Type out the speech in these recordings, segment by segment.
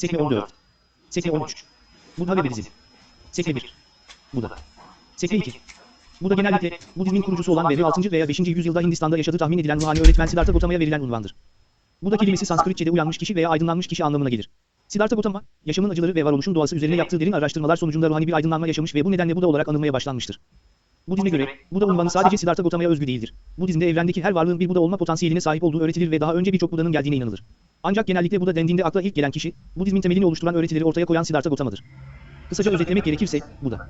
Sekme 14. Sekme 13. Buddha ve Budizm. Sekme 1. Buddha. Sekme 2. Bu da genellikle Budizmin kurucusu olan ve 6. veya 5. yüzyılda Hindistan'da yaşadığı tahmin edilen ruhani öğretmen Siddhartha Gautama'ya verilen unvandır. Bu da kelimesi Sanskritçe'de uyanmış kişi veya aydınlanmış kişi anlamına gelir. Siddhartha Gautama, yaşamın acıları ve varoluşun doğası üzerine yaptığı derin araştırmalar sonucunda ruhani bir aydınlanma yaşamış ve bu nedenle Buda olarak anılmaya başlanmıştır. Budizm'e göre, Buda unvanı sadece Siddhartha Gautama'ya özgü değildir. Budizm'de evrendeki her varlığın bir Buda olma potansiyeline sahip olduğu öğretilir ve daha önce birçok Buda'nın geldiğine inanılır. Ancak genellikle Buda dendiğinde akla ilk gelen kişi, Budizmin temelini oluşturan öğretileri ortaya koyan Siddhartha Gautama'dır. Kısaca özetlemek gerekirse, Buda.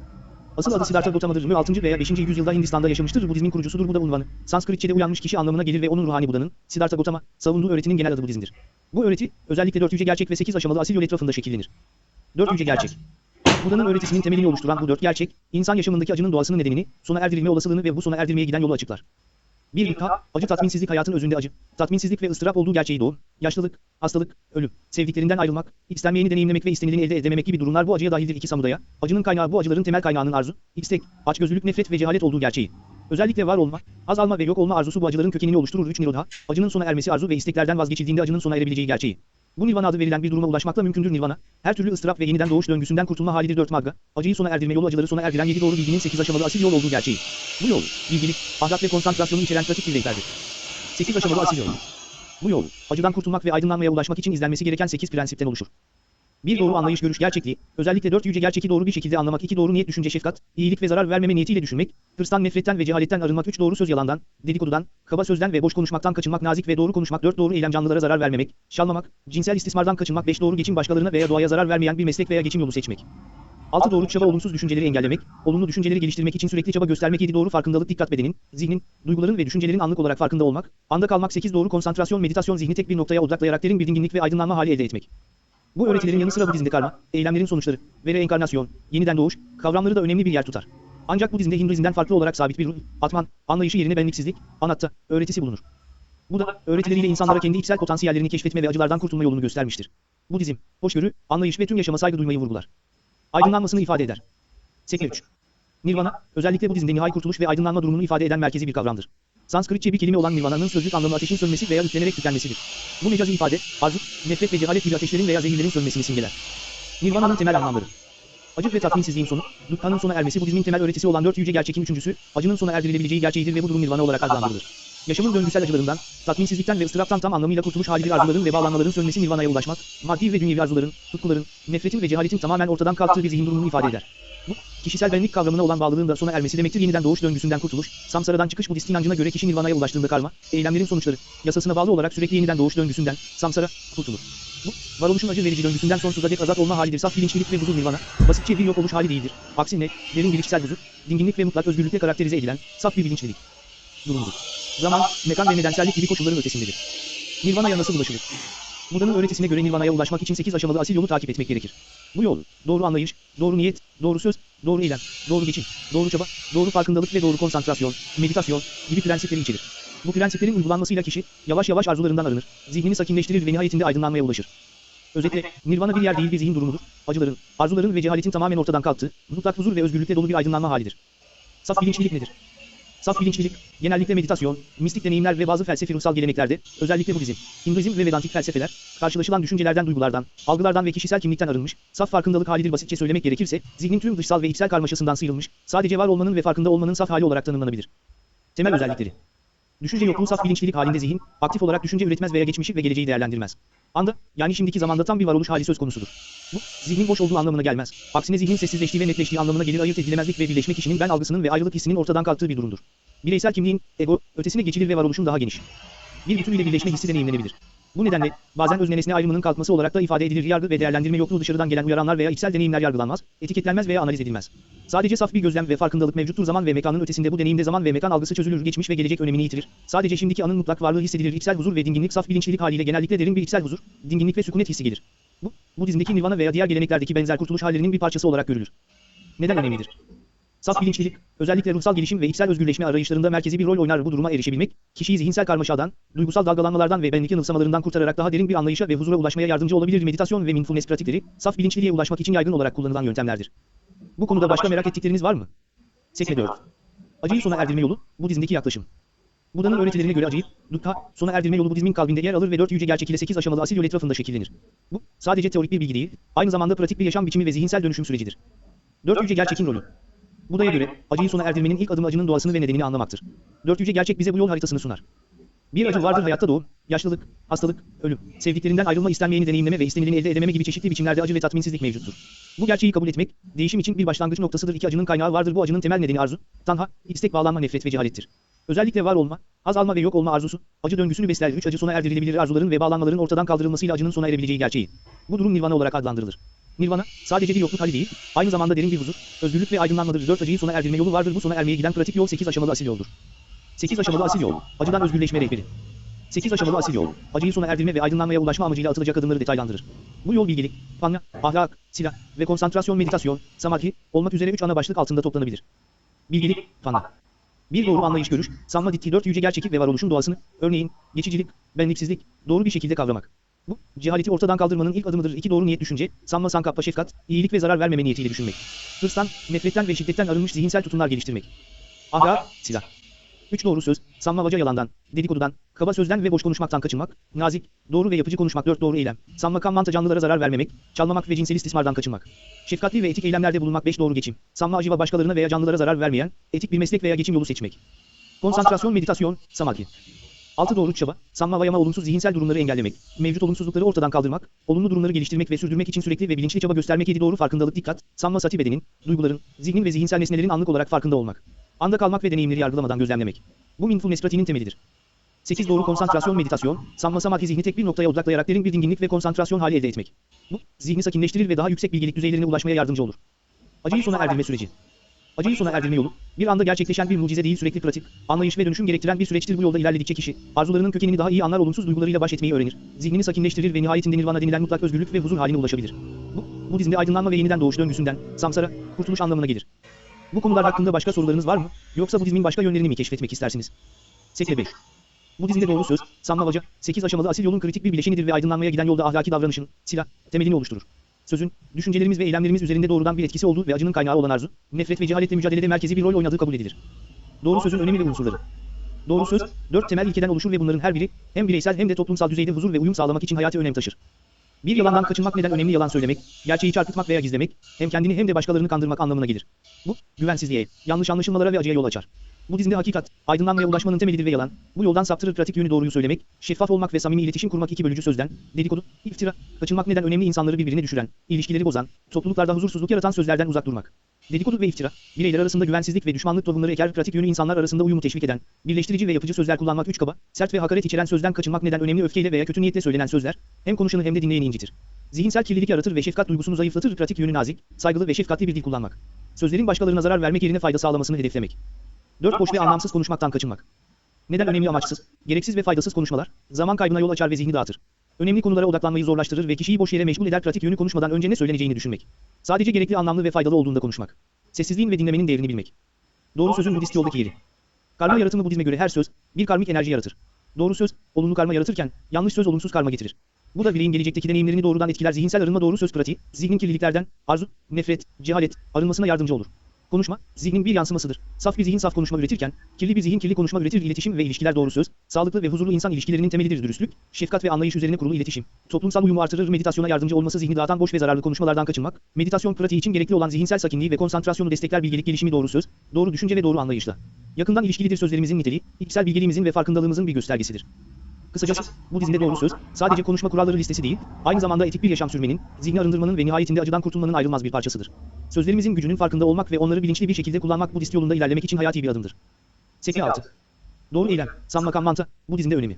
Asıl adı Siddhartha Gautama'dır ve 6. veya 5. yüzyılda Hindistan'da yaşamıştır. Budizmin kurucusudur Buda unvanı. Sanskritçe'de uyanmış kişi anlamına gelir ve onun ruhani Buda'nın, Siddhartha Gautama, savunduğu öğretinin genel adı Budizm'dir. Bu öğreti, özellikle dört yüce gerçek ve sekiz aşamalı asil yol etrafında şekillenir. Dört yüce gerçek. Buda'nın öğretisinin temelini oluşturan bu dört gerçek, insan yaşamındaki acının doğasının nedenini, sona erdirilme olasılığını ve bu sona erdirmeye giden yolu açıklar. 1. İlka, acı tatminsizlik hayatın özünde acı, tatminsizlik ve ıstırap olduğu gerçeği doğum, yaşlılık, hastalık, ölüm, sevdiklerinden ayrılmak, istenmeyeni deneyimlemek ve istenileni elde edememek gibi durumlar bu acıya dahildir. 2. Samudaya, acının kaynağı bu acıların temel kaynağının arzu, istek, açgözlülük, nefret ve cehalet olduğu gerçeği. Özellikle var olma, azalma ve yok olma arzusu bu acıların kökenini oluşturur. 3. Nirodha, acının sona ermesi arzu ve isteklerden vazgeçildiğinde acının sona erebileceği gerçeği. Bu nirvana adı verilen bir duruma ulaşmakla mümkündür nirvana. Her türlü ıstırap ve yeniden doğuş döngüsünden kurtulma halidir 4 magga. Acıyı sona erdirme yolu acıları sona erdiren 7 doğru bilginin 8 aşamalı asil yol olduğu gerçeği. Bu yol, bilgilik, ahlak ve konsantrasyonu içeren pratik bir rehberdir. 8 aşamalı asil yol. Bu yol, acıdan kurtulmak ve aydınlanmaya ulaşmak için izlenmesi gereken 8 prensipten oluşur. Bir doğru anlayış görüş gerçekliği, özellikle dört yüce gerçeği doğru bir şekilde anlamak, iki doğru niyet düşünce şefkat, iyilik ve zarar vermeme niyetiyle düşünmek, hırstan nefretten ve cehaletten arınmak, üç doğru söz yalandan, dedikodudan, kaba sözden ve boş konuşmaktan kaçınmak, nazik ve doğru konuşmak, dört doğru eylem canlılara zarar vermemek, şalmamak, cinsel istismardan kaçınmak, beş doğru geçim başkalarına veya doğaya zarar vermeyen bir meslek veya geçim yolu seçmek. 6 doğru çaba olumsuz düşünceleri engellemek, olumlu düşünceleri geliştirmek için sürekli çaba göstermek 7 doğru farkındalık dikkat bedenin, zihnin, duyguların ve düşüncelerin anlık olarak farkında olmak, anda kalmak 8 doğru konsantrasyon meditasyon zihni tek bir noktaya odaklayarak derin bir dinginlik ve aydınlanma hali elde etmek. Bu öğretilerin yanı sıra Budizm'de karma, eylemlerin sonuçları ve reenkarnasyon, yeniden doğuş, kavramları da önemli bir yer tutar. Ancak Budizm'de Hinduizm'den farklı olarak sabit bir ruh, atman, anlayışı yerine benliksizlik, anatta, öğretisi bulunur. Bu da, öğretileriyle insanlara kendi içsel potansiyellerini keşfetme ve acılardan kurtulma yolunu göstermiştir. Budizm, hoşgörü, anlayış ve tüm yaşama saygı duymayı vurgular. Aydınlanmasını ifade eder. Sekme 3. Nirvana, özellikle Budizm'de nihai kurtuluş ve aydınlanma durumunu ifade eden merkezi bir kavramdır. Sanskritçe bir kelime olan nirvana'nın sözlük anlamı ateşin sönmesi veya üflenerek tükenmesidir. Bu mecazi ifade, arzu, nefret ve cehalet gibi ateşlerin veya zehirlerin sönmesini simgeler. Nirvana'nın temel anlamları. Acı ve tatminsizliğin sonu, dukkhanın sona ermesi Budizmin temel öğretisi olan dört yüce gerçeğin üçüncüsü, acının sona erdirilebileceği gerçeğidir ve bu durum nirvana olarak adlandırılır. Yaşamın döngüsel acılarından, tatminsizlikten ve ıstıraptan tam anlamıyla kurtuluş halidir arzuların ve bağlanmaların sönmesi nirvana'ya ulaşmak, maddi ve dünyevi arzuların, tutkuların, nefretin ve cehaletin tamamen ortadan kalktığı bir zihin durumunu ifade eder. Kişisel benlik kavramına olan bağlılığın da sona ermesi demektir. Yeniden doğuş döngüsünden kurtuluş, samsaradan çıkış Budist inancına göre kişi nirvana'ya ulaştığında karma, eylemlerin sonuçları, yasasına bağlı olarak sürekli yeniden doğuş döngüsünden, samsara, kurtulur. Bu, varoluşun acı verici döngüsünden sonsuza dek azat olma halidir. Saf bilinçlilik ve huzur nirvana, basitçe bir yok oluş hali değildir. Aksine, derin bilişsel huzur, dinginlik ve mutlak özgürlükle karakterize edilen, saf bir bilinçlilik. Durumdur. Zaman, mekan ve nedensellik gibi koşulların ötesindedir. Nirvana'ya nasıl ulaşılır? Buda'nın öğretisine göre Nirvana'ya ulaşmak için 8 aşamalı asil yolu takip etmek gerekir. Bu yol, doğru anlayış, doğru niyet, doğru söz, doğru eylem, doğru geçim, doğru çaba, doğru farkındalık ve doğru konsantrasyon, meditasyon gibi prensipleri içerir. Bu prensiplerin uygulanmasıyla kişi, yavaş yavaş arzularından arınır, zihnini sakinleştirir ve nihayetinde aydınlanmaya ulaşır. Özetle, Nirvana bir yer değil bir zihin durumudur, acıların, arzuların ve cehaletin tamamen ortadan kalktığı, mutlak huzur ve özgürlükle dolu bir aydınlanma halidir. Saf bilinçlilik nedir? Saf bilinçlilik, genellikle meditasyon, mistik deneyimler ve bazı felsefi ruhsal geleneklerde, özellikle Budizm, Hinduizm ve Vedantik felsefeler, karşılaşılan düşüncelerden, duygulardan, algılardan ve kişisel kimlikten arınmış, saf farkındalık halidir basitçe söylemek gerekirse, zihnin tüm dışsal ve içsel karmaşasından sıyrılmış, sadece var olmanın ve farkında olmanın saf hali olarak tanımlanabilir. Temel özellikleri. Düşünce yokluğu saf bilinçlilik halinde zihin, aktif olarak düşünce üretmez veya geçmişi ve geleceği değerlendirmez. Anda, yani şimdiki zamanda tam bir varoluş hali söz konusudur. Bu, zihnin boş olduğu anlamına gelmez. Aksine zihnin sessizleştiği ve netleştiği anlamına gelir ayırt edilemezlik ve birleşme kişinin ben algısının ve ayrılık hissinin ortadan kalktığı bir durumdur. Bireysel kimliğin, ego, ötesine geçilir ve varoluşun daha geniş. Bir bütün ile birleşme hissi deneyimlenebilir. Bu nedenle, bazen özne nesne ayrımının kalkması olarak da ifade edilir yargı ve değerlendirme yokluğu dışarıdan gelen uyaranlar veya içsel deneyimler yargılanmaz, etiketlenmez veya analiz edilmez. Sadece saf bir gözlem ve farkındalık mevcuttur zaman ve mekanın ötesinde bu deneyimde zaman ve mekan algısı çözülür geçmiş ve gelecek önemini yitirir. Sadece şimdiki anın mutlak varlığı hissedilir içsel huzur ve dinginlik saf bilinçlilik haliyle genellikle derin bir içsel huzur, dinginlik ve sükunet hissi gelir. Bu, Budizm'deki nirvana veya diğer geleneklerdeki benzer kurtuluş hallerinin bir parçası olarak görülür. Neden önemlidir? Saf bilinçlilik, özellikle ruhsal gelişim ve içsel özgürleşme arayışlarında merkezi bir rol oynar bu duruma erişebilmek, kişiyi zihinsel karmaşadan, duygusal dalgalanmalardan ve benlik yanılsamalarından kurtararak daha derin bir anlayışa ve huzura ulaşmaya yardımcı olabilir. Meditasyon ve mindfulness pratikleri, saf bilinçliliğe ulaşmak için yaygın olarak kullanılan yöntemlerdir. Bu konuda başka merak ettikleriniz var mı? Sekme 4. Acıyı sona erdirme yolu, Budizm'deki yaklaşım. Buda'nın öğretilerine göre acıyı, dukkha, sona erdirme yolu Budizmin kalbinde yer alır ve dört yüce gerçek ile sekiz aşamalı asil yol etrafında şekillenir. Bu, sadece teorik bir bilgi değil, aynı zamanda pratik bir yaşam biçimi ve zihinsel dönüşüm sürecidir. Dört yüce gerçekin rolü. Buda'ya göre, acıyı sona erdirmenin ilk adımı acının doğasını ve nedenini anlamaktır. Dört yüce gerçek bize bu yol haritasını sunar. Bir acı vardır hayatta doğum, yaşlılık, hastalık, ölüm, sevdiklerinden ayrılma istenmeyeni deneyimleme ve istenileni elde edememe gibi çeşitli biçimlerde acı ve tatminsizlik mevcuttur. Bu gerçeği kabul etmek, değişim için bir başlangıç noktasıdır. İki acının kaynağı vardır. Bu acının temel nedeni arzu, tanha, istek bağlanma, nefret ve cehalettir. Özellikle var olma, haz alma ve yok olma arzusu, acı döngüsünü besler. Üç acı sona erdirilebilir arzuların ve bağlanmaların ortadan kaldırılmasıyla acının sona erebileceği gerçeği. Bu durum nirvana olarak adlandırılır. Nirvana, sadece bir yokluk hali değil, aynı zamanda derin bir huzur, özgürlük ve aydınlanmadır. Dört acıyı sona erdirme yolu vardır. Bu sona ermeye giden pratik yol sekiz aşamalı asil yoldur. Sekiz aşamalı asil yol, acıdan özgürleşme rehberi. 8 aşamalı asil yol, acıyı sona erdirme ve aydınlanmaya ulaşma amacıyla atılacak adımları detaylandırır. Bu yol bilgelik, panya, ahlak, silah ve konsantrasyon meditasyon, samadhi olmak üzere 3 ana başlık altında toplanabilir. Bilgelik, panya. Bir doğru anlayış görüş, sanma ditki dört yüce gerçeklik ve varoluşun doğasını, örneğin, geçicilik, benliksizlik, doğru bir şekilde kavramak. Bu, cehaleti ortadan kaldırmanın ilk adımıdır. İki doğru niyet düşünce, sanma sankappa şefkat, iyilik ve zarar vermeme niyetiyle düşünmek. Hırstan, nefretten ve şiddetten arınmış zihinsel tutumlar geliştirmek. Ahlak, silah. Üç doğru söz, sanmavaca yalandan, dedikodudan, kaba sözden ve boş konuşmaktan kaçınmak, nazik, doğru ve yapıcı konuşmak dört doğru eylem, sanma kanmanta canlılara zarar vermemek, çalmamak ve cinsel istismardan kaçınmak. Şefkatli ve etik eylemlerde bulunmak beş doğru geçim, sanma acıva başkalarına veya canlılara zarar vermeyen, etik bir meslek veya geçim yolu seçmek. Konsantrasyon, meditasyon, samadhi. Altı doğru çaba, sanma vayama olumsuz zihinsel durumları engellemek, mevcut olumsuzlukları ortadan kaldırmak, olumlu durumları geliştirmek ve sürdürmek için sürekli ve bilinçli çaba göstermek yedi doğru farkındalık dikkat, sanma sati bedenin, duyguların, zihnin ve zihinsel nesnelerin anlık olarak farkında olmak. Anda kalmak ve deneyimleri yargılamadan gözlemlemek. Bu mindfulness pratiğinin temelidir. 8 doğru konsantrasyon meditasyon, sanma samadhi zihni tek bir noktaya odaklayarak derin bir dinginlik ve konsantrasyon hali elde etmek. Bu, zihni sakinleştirir ve daha yüksek bilgelik düzeylerine ulaşmaya yardımcı olur. Acıyı sona erdirme süreci. Acıyı sona erdirme yolu, bir anda gerçekleşen bir mucize değil sürekli pratik, anlayış ve dönüşüm gerektiren bir süreçtir. Bu yolda ilerledikçe kişi, arzularının kökenini daha iyi anlar olumsuz duygularıyla baş etmeyi öğrenir. Zihnini sakinleştirir ve nihayetinde nirvana denilen mutlak özgürlük ve huzur haline ulaşabilir. Bu, Budizmde aydınlanma ve yeniden doğuş döngüsünden, samsara, kurtuluş anlamına gelir. Bu konular hakkında başka sorularınız var mı? Yoksa Budizmin başka yönlerini mi keşfetmek istersiniz? Sekre 5. Budizmde doğru söz, samlavaca, 8 aşamalı asil yolun kritik bir bileşenidir ve aydınlanmaya giden yolda ahlaki davranışın, silah, temelini oluşturur. Sözün, düşüncelerimiz ve eylemlerimiz üzerinde doğrudan bir etkisi olduğu ve acının kaynağı olan arzu, nefret ve cehaletle mücadelede merkezi bir rol oynadığı kabul edilir. Doğru sözün önemi ve unsurları. Doğru söz, dört temel ilkeden oluşur ve bunların her biri, hem bireysel hem de toplumsal düzeyde huzur ve uyum sağlamak için hayati önem taşır. Bir yalandan kaçınmak neden önemli yalan söylemek, gerçeği çarpıtmak veya gizlemek, hem kendini hem de başkalarını kandırmak anlamına gelir. Bu, güvensizliğe, yanlış anlaşılmalara ve acıya yol açar. Budizmde hakikat, aydınlanmaya ulaşmanın temelidir ve yalan, bu yoldan saptırır pratik yönü doğruyu söylemek, şeffaf olmak ve samimi iletişim kurmak iki bölücü sözden, dedikodu, iftira, kaçınmak neden önemli insanları birbirine düşüren, ilişkileri bozan, topluluklarda huzursuzluk yaratan sözlerden uzak durmak. Dedikodu ve iftira, bireyler arasında güvensizlik ve düşmanlık tohumları eker pratik yönü insanlar arasında uyumu teşvik eden, birleştirici ve yapıcı sözler kullanmak üç kaba, sert ve hakaret içeren sözden kaçınmak neden önemli öfkeyle veya kötü niyetle söylenen sözler, hem konuşanı hem de dinleyeni incitir. Zihinsel kirlilik yaratır ve şefkat duygusunu zayıflatır pratik yönü nazik, saygılı ve şefkatli bir dil kullanmak. Sözlerin başkalarına zarar vermek yerine fayda sağlamasını hedeflemek. 4 boş ve anlamsız konuşmaktan kaçınmak. Neden önemli amaçsız, gereksiz ve faydasız konuşmalar, zaman kaybına yol açar ve zihni dağıtır. Önemli konulara odaklanmayı zorlaştırır ve kişiyi boş yere meşgul eder pratik yönü konuşmadan önce ne söyleneceğini düşünmek. Sadece gerekli anlamlı ve faydalı olduğunda konuşmak. Sessizliğin ve dinlemenin değerini bilmek. Doğru sözün Budist yoldaki yeri. Karma yaratımı Budizme göre her söz, bir karmik enerji yaratır. Doğru söz, olumlu karma yaratırken, yanlış söz olumsuz karma getirir. Bu da bireyin gelecekteki deneyimlerini doğrudan etkiler zihinsel arınma doğru söz pratiği, zihnin kirliliklerden, arzu, nefret, cehalet, arınmasına yardımcı olur. Konuşma, zihnin bir yansımasıdır. Saf bir zihin saf konuşma üretirken, kirli bir zihin kirli konuşma üretir. İletişim ve ilişkiler doğru söz, sağlıklı ve huzurlu insan ilişkilerinin temelidir. Dürüstlük, şefkat ve anlayış üzerine kurulu iletişim. Toplumsal uyumu artırır. Meditasyona yardımcı olması zihni dağıtan boş ve zararlı konuşmalardan kaçınmak. Meditasyon pratiği için gerekli olan zihinsel sakinliği ve konsantrasyonu destekler. Bilgelik gelişimi doğru söz, doğru düşünce ve doğru anlayışla. Yakından ilişkilidir sözlerimizin niteliği, içsel bilgeliğimizin ve farkındalığımızın bir göstergesidir. Kısacası, bu dizinde doğru söz, sadece konuşma kuralları listesi değil, aynı zamanda etik bir yaşam sürmenin, zihni arındırmanın ve nihayetinde acıdan kurtulmanın ayrılmaz bir parçasıdır. Sözlerimizin gücünün farkında olmak ve onları bilinçli bir şekilde kullanmak Budist yolunda ilerlemek için hayati bir adımdır. Sekre 6. Doğru eylem, Sammakan Manta, Budizmde önemi.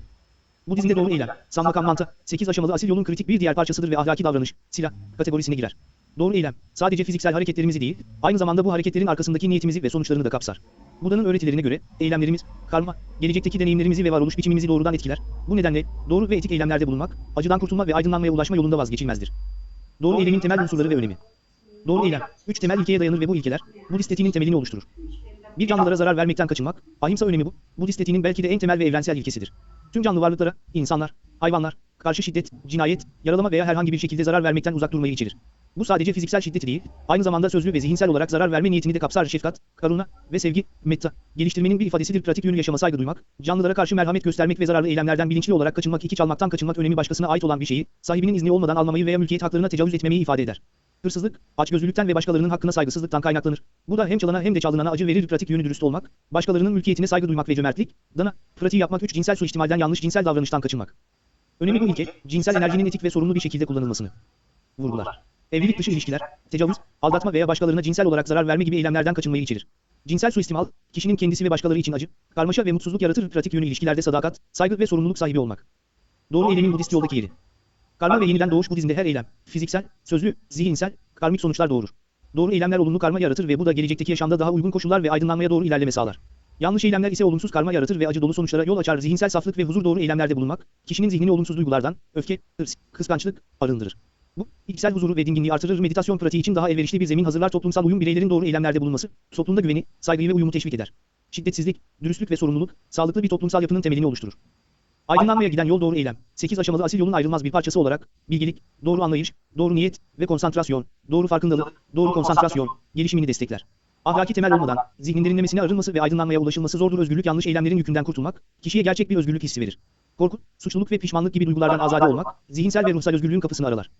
Budizmde doğru eylem, Sammakan Manta, 8 aşamalı asil yolun kritik bir diğer parçasıdır ve ahlaki davranış, silah, kategorisine girer. Doğru eylem, sadece fiziksel hareketlerimizi değil, aynı zamanda bu hareketlerin arkasındaki niyetimizi ve sonuçlarını da kapsar. Buda'nın öğretilerine göre, eylemlerimiz, karma, gelecekteki deneyimlerimizi ve varoluş biçimimizi doğrudan etkiler. Bu nedenle, doğru ve etik eylemlerde bulunmak, acıdan kurtulma ve aydınlanmaya ulaşma yolunda vazgeçilmezdir. Doğru eylemin temel unsurları ve önemi. Doğru eylem, üç temel ilkeye dayanır ve bu ilkeler, Budist etiğinin temelini oluşturur. Bir canlılara zarar vermekten kaçınmak, ahimsa önemi bu, Budist etiğinin belki de en temel ve evrensel ilkesidir. Tüm canlı varlıklara, insanlar, hayvanlar, karşı şiddet, cinayet, yaralama veya herhangi bir şekilde zarar vermekten uzak durmayı içerir. Bu sadece fiziksel şiddeti değil, aynı zamanda sözlü ve zihinsel olarak zarar verme niyetini de kapsar şefkat, karuna ve sevgi, metta. Geliştirmenin bir ifadesidir pratik yönü yaşama saygı duymak, canlılara karşı merhamet göstermek ve zararlı eylemlerden bilinçli olarak kaçınmak iki çalmaktan kaçınmak önemi başkasına ait olan bir şeyi, sahibinin izni olmadan almamayı veya mülkiyet haklarına tecavüz etmemeyi ifade eder. Hırsızlık, açgözlülükten ve başkalarının hakkına saygısızlıktan kaynaklanır. Bu da hem çalana hem de çalınana acı verir pratik yönü dürüst olmak, başkalarının mülkiyetine saygı duymak ve cömertlik, dana, pratiği yapmak 3 cinsel suistimalden yanlış cinsel davranıştan kaçınmak. Önemi bu ilke, cinsel enerjinin etik ve sorumlu bir şekilde kullanılmasını vurgular. Evlilik dışı ilişkiler, tecavüz, aldatma veya başkalarına cinsel olarak zarar verme gibi eylemlerden kaçınmayı içerir. Cinsel suistimal, kişinin kendisi ve başkaları için acı, karmaşa ve mutsuzluk yaratır pratik yönü ilişkilerde sadakat, saygı ve sorumluluk sahibi olmak. Doğru eylemin Budist yoldaki yeri. Karma ve yeniden doğuş Budizmde her eylem, fiziksel, sözlü, zihinsel, karmik sonuçlar doğurur. Doğru eylemler olumlu karma yaratır ve bu da gelecekteki yaşamda daha uygun koşullar ve aydınlanmaya doğru ilerleme sağlar. Yanlış eylemler ise olumsuz karma yaratır ve acı dolu sonuçlara yol açar. Zihinsel saflık ve huzur doğru eylemlerde bulunmak, kişinin zihnini olumsuz duygulardan, öfke, hırs, kıskançlık, arındırır. Bu, içsel huzuru ve dinginliği artırır. Meditasyon pratiği için daha elverişli bir zemin hazırlar. Toplumsal uyum bireylerin doğru eylemlerde bulunması, toplumda güveni, saygıyı ve uyumu teşvik eder. Şiddetsizlik, dürüstlük ve sorumluluk, sağlıklı bir toplumsal yapının temelini oluşturur. Aydınlanmaya giden yol doğru eylem. 8 aşamalı asil yolun ayrılmaz bir parçası olarak, bilgilik, doğru anlayış, doğru niyet ve konsantrasyon, doğru farkındalık, doğru konsantrasyon, gelişimini destekler. Ahlaki temel olmadan, zihnin derinlemesine arınması ve aydınlanmaya ulaşılması zordur. Özgürlük yanlış eylemlerin yükünden kurtulmak, kişiye gerçek bir özgürlük hissi verir. Korku, suçluluk ve pişmanlık gibi duygulardan azade olmak, zihinsel ve ruhsal özgürlüğün kapısını aralar.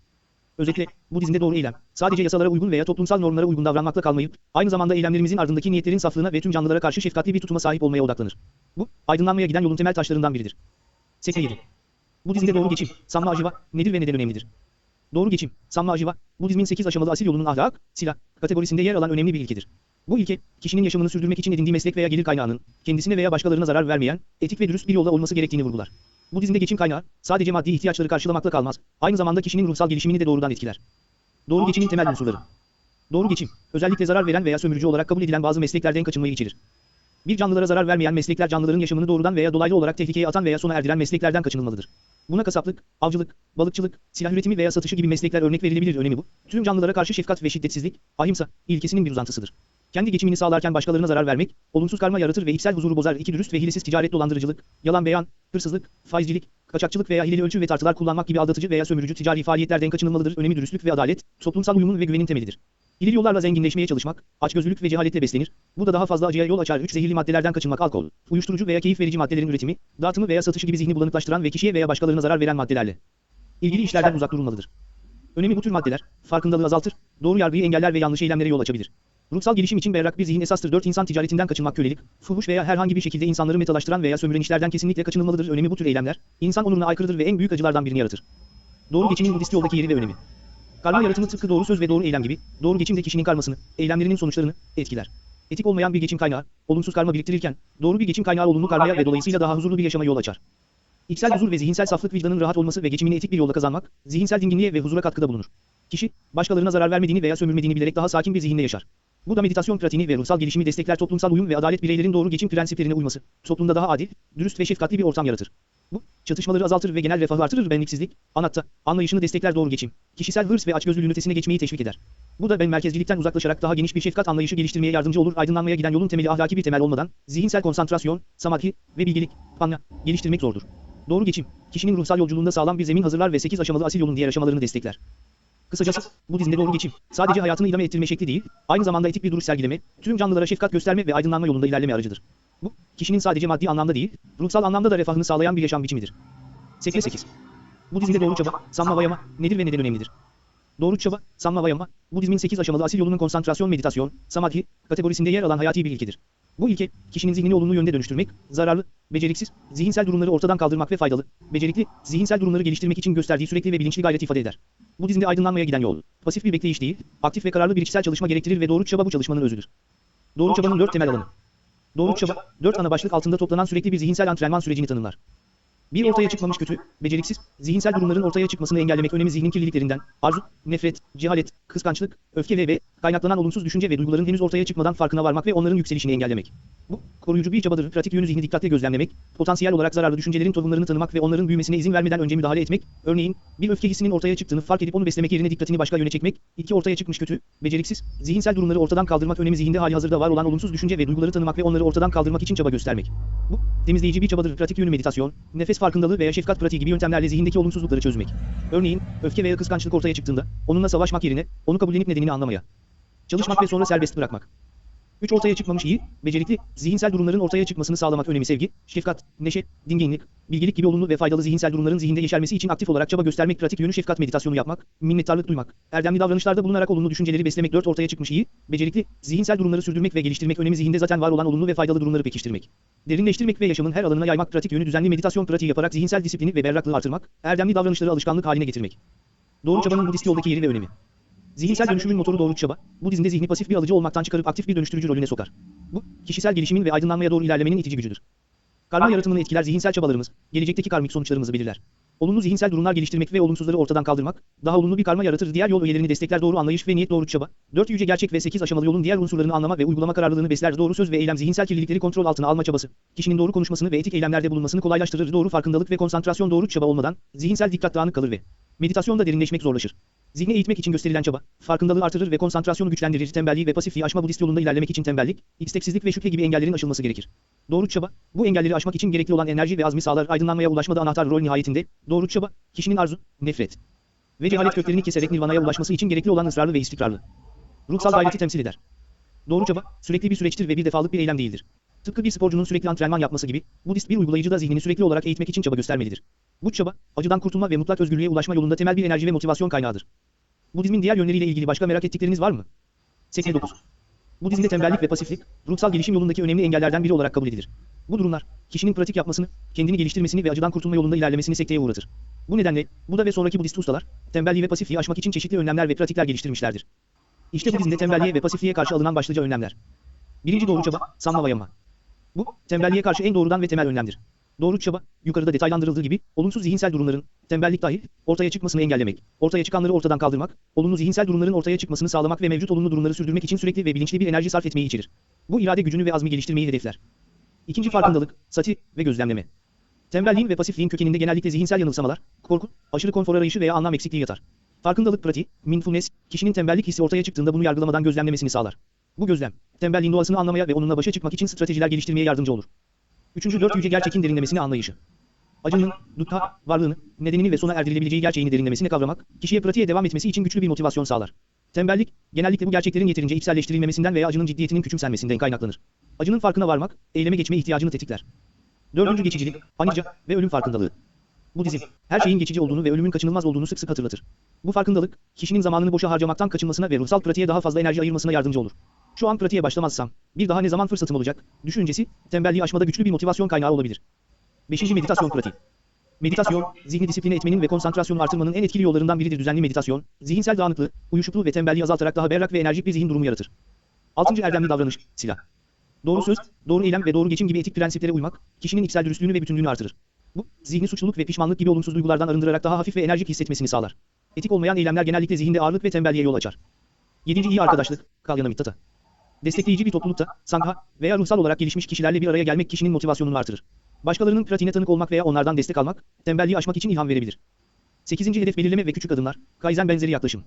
Özetle, Budizmde doğru eylem, sadece yasalara uygun veya toplumsal normlara uygun davranmakla kalmayıp, aynı zamanda eylemlerimizin ardındaki niyetlerin saflığına ve tüm canlılara karşı şefkatli bir tutuma sahip olmaya odaklanır. Bu, aydınlanmaya giden yolun temel taşlarından biridir. Sekte 7. Budizmde doğru geçim, Samma Ajiva, nedir ve neden önemlidir? Doğru geçim, Samma Ajiva, Budizmin 8 aşamalı asil yolunun ahlak, silah, kategorisinde yer alan önemli bir ilkedir. Bu ilke, kişinin yaşamını sürdürmek için edindiği meslek veya gelir kaynağının, kendisine veya başkalarına zarar vermeyen, etik ve dürüst bir yolda olması gerektiğini vurgular. Budizmde geçim kaynağı, sadece maddi ihtiyaçları karşılamakla kalmaz, aynı zamanda kişinin ruhsal gelişimini de doğrudan etkiler. Doğru geçimin temel unsurları. Doğru geçim, özellikle zarar veren veya sömürücü olarak kabul edilen bazı mesleklerden kaçınmayı içerir. Bir canlılara zarar vermeyen meslekler canlıların yaşamını doğrudan veya dolaylı olarak tehlikeye atan veya sona erdiren mesleklerden kaçınılmalıdır. Buna kasaplık, avcılık, balıkçılık, silah üretimi veya satışı gibi meslekler örnek verilebilir. Önemi bu, tüm canlılara karşı şefkat ve şiddetsizlik, ahimsa, ilkesinin bir uzantısıdır. Kendi geçimini sağlarken başkalarına zarar vermek, olumsuz karma yaratır ve içsel huzuru bozar. İki dürüst ve hilesiz ticaret dolandırıcılık, yalan beyan, hırsızlık, faizcilik, kaçakçılık veya hileli ölçü ve tartılar kullanmak gibi aldatıcı veya sömürücü ticari faaliyetlerden kaçınılmalıdır. Önemi dürüstlük ve adalet, toplumsal uyumun ve güvenin temelidir. İleri yollarla zenginleşmeye çalışmak, açgözlülük ve cehaletle beslenir. Bu da daha fazla acıya yol açar. 3 zehirli maddelerden kaçınmak alkol, uyuşturucu veya keyif verici maddelerin üretimi, dağıtımı veya satışı gibi zihni bulanıklaştıran ve kişiye veya başkalarına zarar veren maddelerle ilgili işlerden uzak durulmalıdır. Önemi bu tür maddeler, farkındalığı azaltır, doğru yargıyı engeller ve yanlış eylemlere yol açabilir. Ruhsal gelişim için berrak bir zihin esastır. 4 insan ticaretinden kaçınmak kölelik, fuhuş veya herhangi bir şekilde insanları metalaştıran veya sömüren işlerden kesinlikle kaçınılmalıdır. Önemi bu tür eylemler, insan onuruna aykırıdır ve en büyük acılardan birini yaratır. Doğru geçimin Budist yoldaki yeri ve önemi. Karma yaratımı tıpkı doğru söz ve doğru eylem gibi, doğru geçim de kişinin karmasını, eylemlerinin sonuçlarını etkiler. Etik olmayan bir geçim kaynağı, olumsuz karma biriktirirken, doğru bir geçim kaynağı olumlu karmaya ve dolayısıyla daha huzurlu bir yaşama yol açar. İçsel huzur ve zihinsel saflık vicdanın rahat olması ve geçimini etik bir yolda kazanmak, zihinsel dinginliğe ve huzura katkıda bulunur. Kişi, başkalarına zarar vermediğini veya sömürmediğini bilerek daha sakin bir zihinde yaşar. Bu da meditasyon pratiğini ve ruhsal gelişimi destekler toplumsal uyum ve adalet bireylerin doğru geçim prensiplerine uyması, toplumda daha adil, dürüst ve şefkatli bir ortam yaratır. Bu, çatışmaları azaltır ve genel refahı artırır benliksizlik, anatta, anlayışını destekler doğru geçim, kişisel hırs ve açgözlülüğün ötesine geçmeyi teşvik eder. Bu da ben merkezcilikten uzaklaşarak daha geniş bir şefkat anlayışı geliştirmeye yardımcı olur. Aydınlanmaya giden yolun temeli ahlaki bir temel olmadan, zihinsel konsantrasyon, samadhi ve bilgelik, panya, geliştirmek zordur. Doğru geçim, kişinin ruhsal yolculuğunda sağlam bir zemin hazırlar ve 8 aşamalı asil yolun diğer aşamalarını destekler. Kısacası, Budizmde doğru geçim, sadece hayatını idame ettirme şekli değil, aynı zamanda etik bir duruş sergileme, tüm canlılara şefkat gösterme ve aydınlanma yolunda ilerleme aracıdır. Bu, kişinin sadece maddi anlamda değil, ruhsal anlamda da refahını sağlayan bir yaşam biçimidir. Sekme 8. Budizmde doğru çaba, Samma Vayama, nedir ve neden önemlidir? Doğru çaba, Samma Vayama, Budizmin 8 aşamalı asil yolunun konsantrasyon meditasyon, samadhi, kategorisinde yer alan hayati bir ilkedir. Bu ilke, kişinin zihnini olumlu yönde dönüştürmek, zararlı, beceriksiz, zihinsel durumları ortadan kaldırmak ve faydalı, becerikli, zihinsel durumları geliştirmek için gösterdiği sürekli ve bilinçli gayret ifade eder. Budizmde aydınlanmaya giden yol, pasif bir bekleyiş değil, aktif ve kararlı bir içsel çalışma gerektirir ve doğru çaba bu çalışmanın özüdür. Doğru çabanın dört temel alanı. Doğru çaba, dört ana başlık altında toplanan sürekli bir zihinsel antrenman sürecini tanımlar. Bir ortaya çıkmamış kötü, beceriksiz, zihinsel durumların ortaya çıkmasını engellemek önemi zihnin kirliliklerinden, arzu, nefret, cehalet, kıskançlık, öfke ve, kaynaklanan olumsuz düşünce ve duyguların henüz ortaya çıkmadan farkına varmak ve onların yükselişini engellemek. Bu, koruyucu bir çabadır. Pratik yönü zihni dikkatle gözlemlemek, potansiyel olarak zararlı düşüncelerin tohumlarını tanımak ve onların büyümesine izin vermeden önce müdahale etmek, örneğin, bir öfke hissinin ortaya çıktığını fark edip onu beslemek yerine dikkatini başka yöne çekmek, iki ortaya çıkmış kötü, beceriksiz, zihinsel durumları ortadan kaldırmak önemi zihinde hali hazırda var olan olumsuz düşünce ve duyguları tanımak ve onları ortadan kaldırmak için çaba göstermek. Bu, temizleyici bir çabadır. Pratik yönü meditasyon, nefes farkındalığı veya şefkat pratiği gibi yöntemlerle zihindeki olumsuzlukları çözmek. Örneğin, öfke veya kıskançlık ortaya çıktığında, onunla savaşmak yerine, onu kabullenip nedenini anlamaya. Çalışmak ve sonra serbest bırakmak. 3 ortaya çıkmamış iyi, becerikli, zihinsel durumların ortaya çıkmasını sağlamak önemi sevgi, şefkat, neşe, dinginlik, bilgelik gibi olumlu ve faydalı zihinsel durumların zihinde yeşermesi için aktif olarak çaba göstermek, pratik yönü şefkat meditasyonu yapmak, minnettarlık duymak, erdemli davranışlarda bulunarak olumlu düşünceleri beslemek 4 ortaya çıkmış iyi, becerikli, zihinsel durumları sürdürmek ve geliştirmek önemi zihinde zaten var olan olumlu ve faydalı durumları pekiştirmek. Derinleştirmek ve yaşamın her alanına yaymak pratik yönü düzenli meditasyon pratiği yaparak zihinsel disiplini ve berraklığı artırmak, erdemli davranışları alışkanlık haline getirmek. Doğru çabanın Budist yoldaki yeri ve önemi. Zihinsel dönüşümün motoru doğru çaba, bu dizinde zihni pasif bir alıcı olmaktan çıkarıp aktif bir dönüştürücü rolüne sokar. Bu, kişisel gelişimin ve aydınlanmaya doğru ilerlemenin itici gücüdür. Karma yaratımını etkiler zihinsel çabalarımız, gelecekteki karmik sonuçlarımızı belirler. Olumlu zihinsel durumlar geliştirmek ve olumsuzları ortadan kaldırmak, daha olumlu bir karma yaratır diğer yol üyelerini destekler doğru anlayış ve niyet doğru çaba, 4 yüce gerçek ve 8 aşamalı yolun diğer unsurlarını anlama ve uygulama kararlılığını besler doğru söz ve eylem zihinsel kirlilikleri kontrol altına alma çabası, kişinin doğru konuşmasını ve etik eylemlerde bulunmasını kolaylaştırır doğru farkındalık ve konsantrasyon doğru çaba olmadan, zihinsel dikkat dağınık kalır ve meditasyonda derinleşmek zorlaşır. Zihni eğitmek için gösterilen çaba, farkındalığı artırır ve konsantrasyonu güçlendirir. Tembelliği ve pasifliği aşma Budist yolunda ilerlemek için tembellik, isteksizlik ve şüphe gibi engellerin aşılması gerekir. Doğru çaba, bu engelleri aşmak için gerekli olan enerji ve azmi sağlar. Aydınlanmaya ulaşmada anahtar rol nihayetinde, doğru çaba, kişinin arzu, nefret ve cehalet köklerini keserek nirvanaya ulaşması için gerekli olan ısrarlı ve istikrarlı. Ruhsal gayreti temsil eder. Doğru çaba, sürekli bir süreçtir ve bir defalık bir eylem değildir. Tıpkı bir sporcunun sürekli antrenman yapması gibi, Budist bir uygulayıcı da zihnini sürekli olarak eğitmek için çaba göstermelidir. Bu çaba, acıdan kurtulma ve mutlak özgürlüğe ulaşma yolunda temel bir enerji ve motivasyon kaynağıdır. Budizmin diğer yönleriyle ilgili başka merak ettikleriniz var mı? 89. Budizmde tembellik ve pasiflik, ruhsal gelişim yolundaki önemli engellerden biri olarak kabul edilir. Bu durumlar, kişinin pratik yapmasını, kendini geliştirmesini ve acıdan kurtulma yolunda ilerlemesini sekteye uğratır. Bu nedenle, Buda ve sonraki Budist ustalar, tembelliği ve pasifliği aşmak için çeşitli önlemler ve pratikler geliştirmişlerdir. İşte Budizmde tembelliğe ve pasifliğe karşı alınan başlıca önlemler. Birinci doğru çaba, samma Bu, tembelliğe karşı en doğrudan ve temel önlemdir. Doğru çaba, yukarıda detaylandırıldığı gibi, olumsuz zihinsel durumların, tembellik dahil, ortaya çıkmasını engellemek, ortaya çıkanları ortadan kaldırmak, olumlu zihinsel durumların ortaya çıkmasını sağlamak ve mevcut olumlu durumları sürdürmek için sürekli ve bilinçli bir enerji sarf etmeyi içerir. Bu irade gücünü ve azmi geliştirmeyi hedefler. İkinci farkındalık, sati ve gözlemleme. Tembelliğin ve pasifliğin kökeninde genellikle zihinsel yanılsamalar, korku, aşırı konfor arayışı veya anlam eksikliği yatar. Farkındalık pratiği, mindfulness, kişinin tembellik hissi ortaya çıktığında bunu yargılamadan gözlemlemesini sağlar. Bu gözlem, tembelliğin doğasını anlamaya ve onunla başa çıkmak için stratejiler geliştirmeye yardımcı olur. Üçüncü dört yüce gerçekin derinlemesini anlayışı. Acının, dukkha, varlığını, nedenini ve sona erdirilebileceği gerçeğini derinlemesine kavramak, kişiye pratiğe devam etmesi için güçlü bir motivasyon sağlar. Tembellik, genellikle bu gerçeklerin yeterince içselleştirilmemesinden veya acının ciddiyetinin küçümsenmesinden kaynaklanır. Acının farkına varmak, eyleme geçme ihtiyacını tetikler. Dördüncü geçicilik, anicca ve ölüm farkındalığı. Bu dizim, her şeyin geçici olduğunu ve ölümün kaçınılmaz olduğunu sık sık hatırlatır. Bu farkındalık, kişinin zamanını boşa harcamaktan kaçınmasına ve ruhsal pratiğe daha fazla enerji ayırmasına yardımcı olur. Şu an pratiğe başlamazsam, bir daha ne zaman fırsatım olacak, düşüncesi, tembelliği aşmada güçlü bir motivasyon kaynağı olabilir. 5. Meditasyon pratiği. Meditasyon, zihni disipline etmenin ve konsantrasyonu artırmanın en etkili yollarından biridir. Düzenli meditasyon, zihinsel dağınıklığı, uyuşukluğu ve tembelliği azaltarak daha berrak ve enerjik bir zihin durumu yaratır. 6. Erdemli davranış, silah. Doğru söz, doğru eylem ve doğru geçim gibi etik prensiplere uymak, kişinin içsel dürüstlüğünü ve bütünlüğünü artırır. Bu, zihni suçluluk ve pişmanlık gibi olumsuz duygulardan arındırarak daha hafif ve enerjik hissetmesini sağlar. Etik olmayan eylemler genellikle zihinde ağırlık ve tembelliğe yol açar. 7. iyi arkadaşlık, Kalyana Mittata. Destekleyici bir toplulukta, sangha veya ruhsal olarak gelişmiş kişilerle bir araya gelmek kişinin motivasyonunu artırır. Başkalarının pratiğine tanık olmak veya onlardan destek almak, tembelliği aşmak için ilham verebilir. 8. Hedef belirleme ve küçük adımlar, Kaizen benzeri yaklaşım.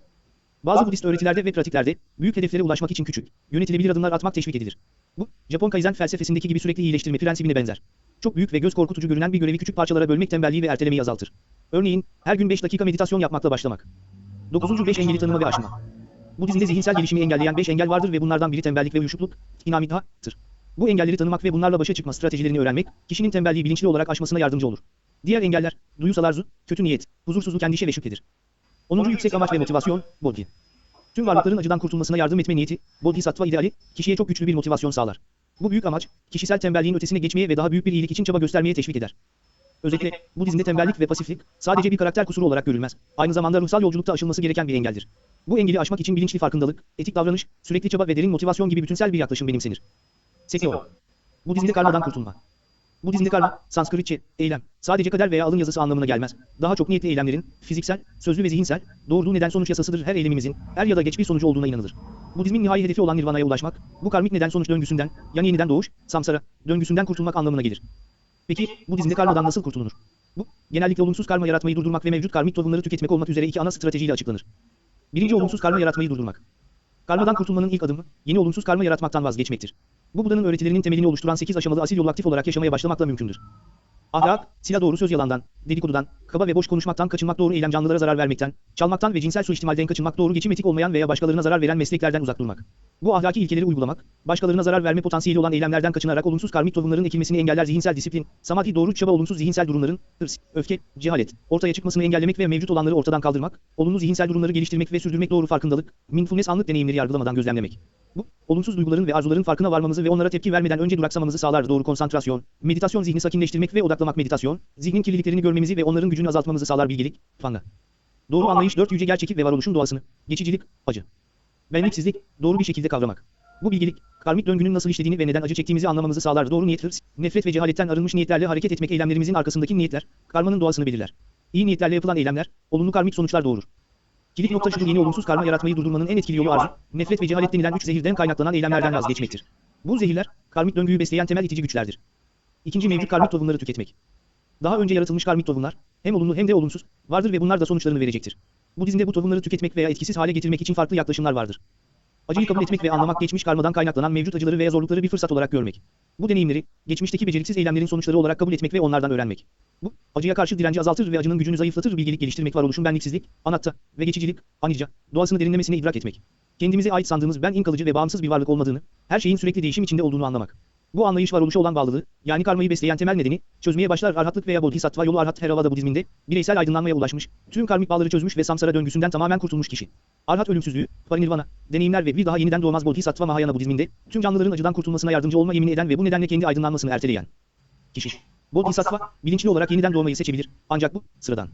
Bazı Budist öğretilerde ve pratiklerde, büyük hedeflere ulaşmak için küçük, yönetilebilir adımlar atmak teşvik edilir. Bu, Japon Kaizen felsefesindeki gibi sürekli iyileştirme prensibine benzer. Çok büyük ve göz korkutucu görünen bir görevi küçük parçalara bölmek tembelliği ve ertelemeyi azaltır. Örneğin, her gün 5 dakika meditasyon yapmakla başlamak. 9. 5 engeli tanıma ve aşma. Bu dizinde zihinsel gelişimi engelleyen 5 engel vardır ve bunlardan biri tembellik ve uyuşukluk, inamidhadır. Bu engelleri tanımak ve bunlarla başa çıkma stratejilerini öğrenmek, kişinin tembelliği bilinçli olarak aşmasına yardımcı olur. Diğer engeller, duyusal arzu, kötü niyet, huzursuzluk endişe ve şüphedir. 10. yüksek amaç ve motivasyon, bodhi. Tüm varlıkların acıdan kurtulmasına yardım etme niyeti, bodhisattva ideali, kişiye çok güçlü bir motivasyon sağlar. Bu büyük amaç, kişisel tembelliğin ötesine geçmeye ve daha büyük bir iyilik için çaba göstermeye teşvik eder. Özellikle, bu dizinde tembellik ve pasiflik, sadece bir karakter kusuru olarak görülmez. Aynı zamanda ruhsal yolculukta aşılması gereken bir engeldir. Bu engeli aşmak için bilinçli farkındalık, etik davranış, sürekli çaba ve derin motivasyon gibi bütünsel bir yaklaşım benimsenir. Sektör. Bu dizinde karmadan kurtulma. Bu dizinde karma, Sanskritçe, eylem, sadece kader veya alın yazısı anlamına gelmez. Daha çok niyetli eylemlerin, fiziksel, sözlü ve zihinsel, doğurduğu neden sonuç yasasıdır her eylemimizin, er ya da geç bir sonucu olduğuna inanılır. Budizmin nihai hedefi olan nirvanaya ulaşmak, bu karmik neden sonuç döngüsünden, yani yeniden doğuş, samsara, döngüsünden kurtulmak anlamına gelir. Peki, Budizmde karmadan nasıl kurtulunur? Bu, genellikle olumsuz karma yaratmayı durdurmak ve mevcut karmik tohumları tüketmek olmak üzere iki ana stratejiyle açıklanır. Birinci olumsuz karma yaratmayı durdurmak. Karmadan kurtulmanın ilk adımı, yeni olumsuz karma yaratmaktan vazgeçmektir. Bu Buda'nın öğretilerinin temelini oluşturan 8 aşamalı asil yol aktif olarak yaşamaya başlamakla mümkündür. Ahlak, silah doğru söz yalandan, dedikodudan, kaba ve boş konuşmaktan kaçınmak doğru eylem canlılara zarar vermekten, çalmaktan ve cinsel suistimalden kaçınmak doğru geçim etik olmayan veya başkalarına zarar veren mesleklerden uzak durmak. Bu ahlaki ilkeleri uygulamak, başkalarına zarar verme potansiyeli olan eylemlerden kaçınarak olumsuz karmik tohumların ekilmesini engeller zihinsel disiplin, samadhi doğru çaba olumsuz zihinsel durumların, hırs, öfke, cehalet, ortaya çıkmasını engellemek ve mevcut olanları ortadan kaldırmak, olumlu zihinsel durumları geliştirmek ve sürdürmek doğru farkındalık, mindfulness anlık deneyimleri yargılamadan gözlemlemek. Bu, olumsuz duyguların ve arzuların farkına varmamızı ve onlara tepki vermeden önce duraksamamızı sağlar. Doğru konsantrasyon, meditasyon zihni sakinleştirmek ve odaklamak meditasyon, zihnin kirliliklerini görmemizi ve onların gücünü azaltmamızı sağlar bilgelik, fanga. Doğru anlayış dört yüce gerçeklik ve varoluşun doğasını, geçicilik, acı. Benliksizlik, doğru bir şekilde kavramak. Bu bilgelik, karmik döngünün nasıl işlediğini ve neden acı çektiğimizi anlamamızı sağlar. Doğru niyet hırs, nefret ve cehaletten arınmış niyetlerle hareket etmek eylemlerimizin arkasındaki niyetler, karmanın doğasını belirler. İyi niyetlerle yapılan eylemler, olumlu karmik sonuçlar doğurur. Kilit nokta şu yeni olumsuz karma yaratmayı durdurmanın en etkili yolu arzu, nefret ve cehalet denilen üç zehirden kaynaklanan eylemlerden vazgeçmektir. Bu zehirler, karmik döngüyü besleyen temel itici güçlerdir. İkinci mevcut karmik tohumları tüketmek. Daha önce yaratılmış karmik tohumlar, hem olumlu hem de olumsuz, vardır ve bunlar da sonuçlarını verecektir. Budizmde bu tohumları tüketmek veya etkisiz hale getirmek için farklı yaklaşımlar vardır. Acıyı kabul etmek ve anlamak geçmiş karmadan kaynaklanan mevcut acıları veya zorlukları bir fırsat olarak görmek. Bu deneyimleri, geçmişteki beceriksiz eylemlerin sonuçları olarak kabul etmek ve onlardan öğrenmek. Bu, acıya karşı direnci azaltır ve acının gücünü zayıflatır, bilgelik geliştirmek varoluşun benliksizlik, anatta ve geçicilik, anica, doğasını derinlemesine idrak etmek. Kendimize ait sandığımız ben kalıcı ve bağımsız bir varlık olmadığını, her şeyin sürekli değişim içinde olduğunu anlamak. Bu anlayış varoluşa olan bağlılığı, yani karmayı besleyen temel nedeni, çözmeye başlar arhatlık veya bodhisattva yolu arhat Theravada Budizminde, bireysel aydınlanmaya ulaşmış, tüm karmik bağları çözmüş ve samsara döngüsünden tamamen kurtulmuş kişi. Arhat ölümsüzlüğü, parinirvana, deneyimler ve bir daha yeniden doğmaz bodhisattva Mahayana Budizminde, tüm canlıların acıdan kurtulmasına yardımcı olma yemin eden ve bu nedenle kendi aydınlanmasını erteleyen kişi. Bodhisattva, bilinçli olarak yeniden doğmayı seçebilir, ancak bu, sıradan.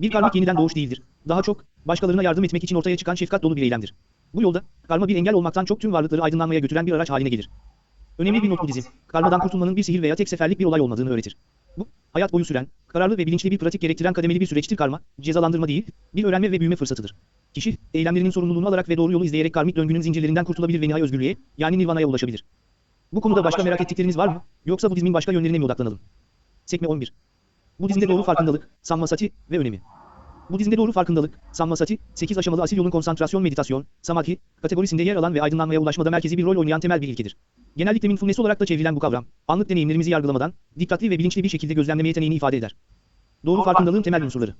Bir karmik yeniden doğuş değildir. Daha çok, başkalarına yardım etmek için ortaya çıkan şefkat dolu bir eylemdir. Bu yolda, karma bir engel olmaktan çok tüm varlıkları aydınlanmaya götüren bir araç haline gelir. Önemli bir not Budizm, karmadan kurtulmanın bir sihir veya tek seferlik bir olay olmadığını öğretir. Bu, hayat boyu süren, kararlı ve bilinçli bir pratik gerektiren kademeli bir süreçtir karma, cezalandırma değil, bir öğrenme ve büyüme fırsatıdır. Kişi, eylemlerinin sorumluluğunu alarak ve doğru yolu izleyerek karmik döngünün zincirlerinden kurtulabilir ve nihai özgürlüğe, yani nirvanaya ulaşabilir. Bu konuda başka merak ettikleriniz var mı? Yoksa Budizmin başka yönlerine mi odaklanalım? Sekme 11. Budizmde doğru farkındalık, sammasati ve önemi. Budizmde doğru farkındalık, sammasati, 8 aşamalı asil yolun konsantrasyon meditasyon, samadhi, kategorisinde yer alan ve aydınlanmaya ulaşmada merkezi bir rol oynayan temel bir ilkedir. Genellikle mindfulness olarak da çevrilen bu kavram, anlık deneyimlerimizi yargılamadan, dikkatli ve bilinçli bir şekilde gözlemleme yeteneğini ifade eder. Doğru farkındalığın temel unsurları.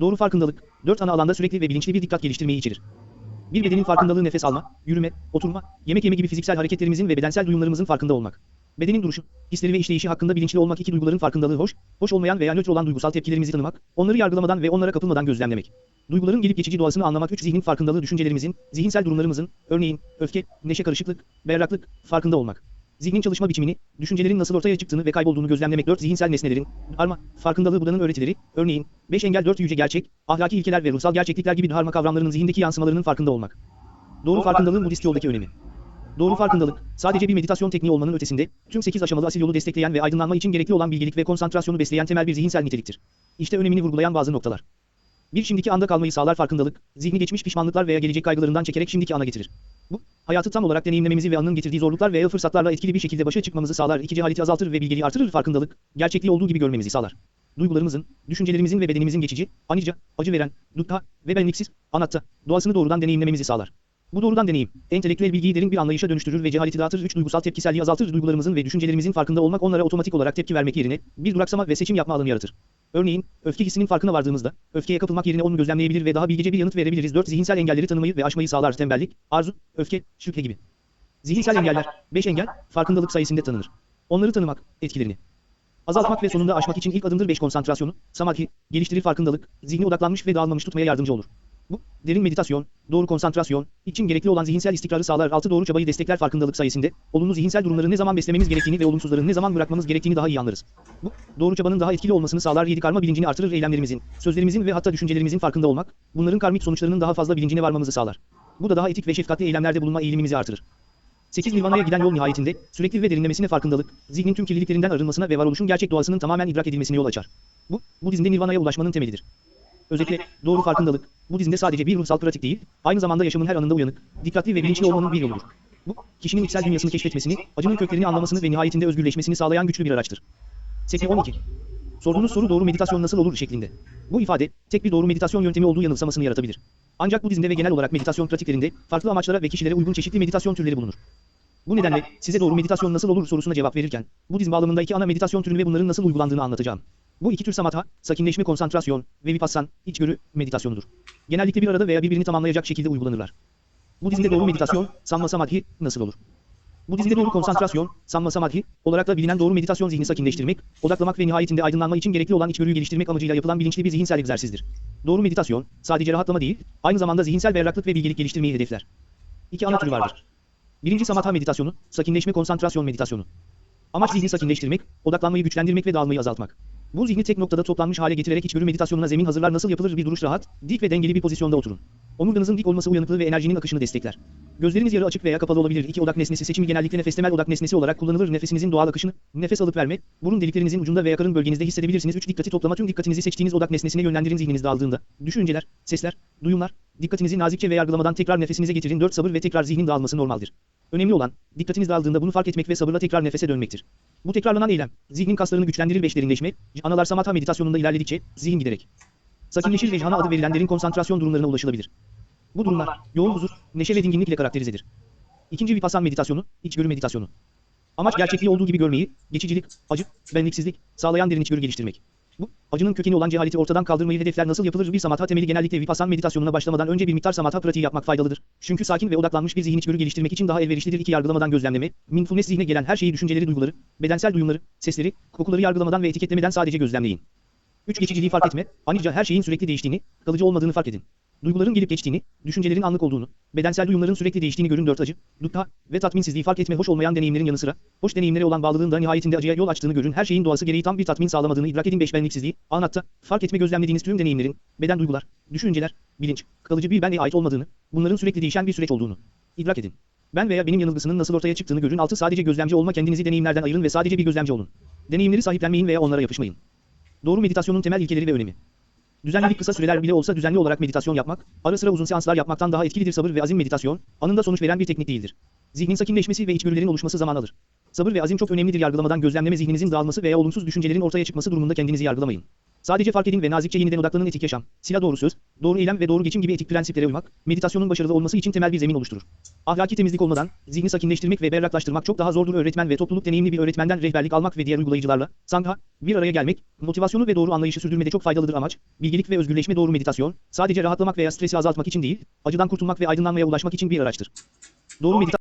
Doğru farkındalık, dört ana alanda sürekli ve bilinçli bir dikkat geliştirmeyi içerir. Bir bedenin farkındalığı nefes alma, yürüme, oturma, yemek yeme gibi fiziksel hareketlerimizin ve bedensel duyumlarımızın farkında olmak. Bedenin duruşu, hisleri ve işleyişi hakkında bilinçli olmak iki duyguların farkındalığı hoş, hoş olmayan veya nötr olan duygusal tepkilerimizi tanımak, onları yargılamadan ve onlara kapılmadan gözlemlemek. Duyguların gelip geçici doğasını anlamak üç zihnin farkındalığı düşüncelerimizin, zihinsel durumlarımızın, örneğin, öfke, neşe karışıklık, berraklık, farkında olmak. Zihnin çalışma biçimini, düşüncelerin nasıl ortaya çıktığını ve kaybolduğunu gözlemlemek dört zihinsel nesnelerin, arma, farkındalığı Buda'nın öğretileri, örneğin, beş engel dört yüce gerçek, ahlaki ilkeler ve ruhsal gerçeklikler gibi dharma kavramlarının zihindeki yansımalarının farkında olmak. Doğru farkındalığın Budist yoldaki önemi. Doğru farkındalık, sadece bir meditasyon tekniği olmanın ötesinde, tüm 8 aşamalı asil yolu destekleyen ve aydınlanma için gerekli olan bilgelik ve konsantrasyonu besleyen temel bir zihinsel niteliktir. İşte önemini vurgulayan bazı noktalar. Bir şimdiki anda kalmayı sağlar farkındalık, zihni geçmiş pişmanlıklar veya gelecek kaygılarından çekerek şimdiki ana getirir. Hayatı tam olarak deneyimlememizi ve anın getirdiği zorluklar veya fırsatlarla etkili bir şekilde başa çıkmamızı sağlar. İki cehaleti azaltır ve bilgeliği artırır farkındalık, gerçekliği olduğu gibi görmemizi sağlar. Duygularımızın, düşüncelerimizin ve bedenimizin geçici, anica, acı veren, dutta ve benliksiz, anatta, doğasını doğrudan deneyimlememizi sağlar. Bu doğrudan deneyim, entelektüel bilgiyi derin bir anlayışa dönüştürür ve cehaleti dağıtır. Üç duygusal tepkiselliği azaltır. Duygularımızın ve düşüncelerimizin farkında olmak onlara otomatik olarak tepki vermek yerine bir duraksama ve seçim yapma alanı yaratır. Örneğin, öfke hissinin farkına vardığımızda, öfkeye kapılmak yerine onu gözlemleyebilir ve daha bilgece bir yanıt verebiliriz. 4 zihinsel engelleri tanımayı ve aşmayı sağlar. Tembellik, arzu, öfke, şüphe gibi. Zihinsel engeller, 5 engel, farkındalık sayesinde tanınır. Onları tanımak, etkilerini azaltmak ve sonunda aşmak için ilk adımdır 5 konsantrasyonu, samadhi, geliştirir farkındalık, zihni odaklanmış ve dağılmamış tutmaya yardımcı olur. Bu, derin meditasyon, doğru konsantrasyon, için gerekli olan zihinsel istikrarı sağlar. Altı doğru çabayı destekler farkındalık sayesinde, olumlu zihinsel durumları ne zaman beslememiz gerektiğini ve olumsuzların ne zaman bırakmamız gerektiğini daha iyi anlarız. Bu, doğru çabanın daha etkili olmasını sağlar. Yedi karma bilincini artırır eylemlerimizin, sözlerimizin ve hatta düşüncelerimizin farkında olmak, bunların karmik sonuçlarının daha fazla bilincine varmamızı sağlar. Bu da daha etik ve şefkatli eylemlerde bulunma eğilimimizi artırır. 8 Nirvana'ya giden yol nihayetinde, sürekli ve derinlemesine farkındalık, zihnin tüm kirliliklerinden arınmasına ve varoluşun gerçek doğasının tamamen idrak edilmesine yol açar. Bu, Budizmde Nirvana'ya ulaşmanın temelidir. Özetle, doğru farkındalık, Budizm'de sadece bir ruhsal pratik değil, aynı zamanda yaşamın her anında uyanık, dikkatli ve bilinçli olmanın bir yoludur. Bu, kişinin içsel dünyasını keşfetmesini, acının köklerini anlamasını ve nihayetinde özgürleşmesini sağlayan güçlü bir araçtır. Sekme 12. Sorduğunuz soru doğru meditasyon nasıl olur şeklinde. Bu ifade, tek bir doğru meditasyon yöntemi olduğu yanılsamasını yaratabilir. Ancak Budizm'de ve genel olarak meditasyon pratiklerinde, farklı amaçlara ve kişilere uygun çeşitli meditasyon türleri bulunur. Bu nedenle, size doğru meditasyon nasıl olur sorusuna cevap verirken, Budizm bağlamında iki ana meditasyon türünü ve bunların nasıl uygulandığını anlatacağım. Bu iki tür samatha, sakinleşme konsantrasyon ve vipassan, içgörü, meditasyonudur. Genellikle bir arada veya birbirini tamamlayacak şekilde uygulanırlar. Budizm'de doğru meditasyon, samma samadhi, nasıl olur? Budizm'de doğru konsantrasyon, samma samadhi, olarak da bilinen doğru meditasyon zihni sakinleştirmek, odaklamak ve nihayetinde aydınlanma için gerekli olan içgörüyü geliştirmek amacıyla yapılan bilinçli bir zihinsel egzersizdir. Doğru meditasyon, sadece rahatlama değil, aynı zamanda zihinsel berraklık ve bilgelik geliştirmeyi hedefler. İki ana türü vardır. Birinci samatha meditasyonu, sakinleşme konsantrasyon meditasyonu. Amaç zihni sakinleştirmek, odaklanmayı güçlendirmek ve dağılmayı azaltmak. Bu zihni tek noktada toplanmış hale getirerek içgörü meditasyonuna zemin hazırlar nasıl yapılır bir duruş rahat, dik ve dengeli bir pozisyonda oturun. Omurganızın dik olması uyanıklığı ve enerjinin akışını destekler. Gözleriniz yarı açık veya kapalı olabilir. İki odak nesnesi seçimi genellikle nefes temel odak nesnesi olarak kullanılır. Nefesinizin doğal akışını, nefes alıp verme, burun deliklerinizin ucunda veya karın bölgenizde hissedebilirsiniz. 3 dikkati toplama tüm dikkatinizi seçtiğiniz odak nesnesine yönlendirin zihniniz dağıldığında. Düşünceler, sesler, duyumlar, dikkatinizi nazikçe ve yargılamadan tekrar nefesinize getirin. 4 sabır ve tekrar zihnin dağılması normaldir. Önemli olan, dikkatiniz dağıldığında bunu fark etmek ve sabırla tekrar nefese dönmektir. Bu tekrarlanan eylem, zihnin kaslarını güçlendirir 5 derinleşme, analar samatha meditasyonunda ilerledikçe, zihin giderek. Sakinleşir ve jhana adı verilen derin konsantrasyon durumlarına ulaşılabilir. Bu durumlar, yoğun huzur, neşe ve dinginlik ile karakterizedir. İkinci vipassan meditasyonu, içgörü meditasyonu. Amaç gerçekliği olduğu gibi görmeyi, geçicilik, acı, benliksizlik, sağlayan derin içgörü geliştirmek. Bu, acının kökeni olan cehaleti ortadan kaldırmayı hedefler nasıl yapılır? Bir samatha temeli genellikle vipassan meditasyonuna başlamadan önce bir miktar samatha pratiği yapmak faydalıdır. Çünkü sakin ve odaklanmış bir zihin içgörü geliştirmek için daha elverişlidir. İki yargılamadan gözlemleme, mindfulness zihne gelen her şeyi düşünceleri, duyguları, bedensel duyumları, sesleri, kokuları yargılamadan ve etiketlemeden sadece gözlemleyin. 3. Geçiciliği fark etme, ayrıca her şeyin sürekli değiştiğini, kalıcı olmadığını fark edin. Duyguların gelip geçtiğini, düşüncelerin anlık olduğunu, bedensel duyumların sürekli değiştiğini görün 4 acı, dukkha ve tatminsizliği fark etme hoş olmayan deneyimlerin yanı sıra, hoş deneyimlere olan bağlılığın da nihayetinde acıya yol açtığını görün her şeyin doğası gereği tam bir tatmin sağlamadığını idrak edin 5 benliksizliği, anatta, fark etme gözlemlediğiniz tüm deneyimlerin, beden duygular, düşünceler, bilinç, kalıcı bir benliğe ait olmadığını, bunların sürekli değişen bir süreç olduğunu, idrak edin. Ben veya benim yanılgısının nasıl ortaya çıktığını görün 6 sadece gözlemci olma kendinizi deneyimlerden ayırın ve sadece bir gözlemci olun. Deneyimleri sahiplenmeyin veya onlara yapışmayın. Doğru meditasyonun temel ilkeleri ve önemi. Düzenlilik kısa süreler bile olsa düzenli olarak meditasyon yapmak, ara sıra uzun seanslar yapmaktan daha etkilidir. Sabır ve azim meditasyon, anında sonuç veren bir teknik değildir. Zihnin sakinleşmesi ve içgörülerin oluşması zaman alır. Sabır ve azim çok önemlidir. Yargılamadan gözlemleme zihninizin dağılması veya olumsuz düşüncelerin ortaya çıkması durumunda kendinizi yargılamayın. Sadece fark edin ve nazikçe yeniden odaklanın etik yaşam, silah doğru söz, doğru eylem ve doğru geçim gibi etik prensiplere uymak, meditasyonun başarılı olması için temel bir zemin oluşturur. Ahlaki temizlik olmadan, zihni sakinleştirmek ve berraklaştırmak çok daha zordur. Öğretmen ve topluluk deneyimli bir öğretmenden rehberlik almak ve diğer uygulayıcılarla, sangha, bir araya gelmek, motivasyonu ve doğru anlayışı sürdürmede çok faydalıdır amaç, bilgelik ve özgürleşme doğru meditasyon, sadece rahatlamak veya stresi azaltmak için değil, acıdan kurtulmak ve aydınlanmaya ulaşmak için bir araçtır. Doğru meditasyon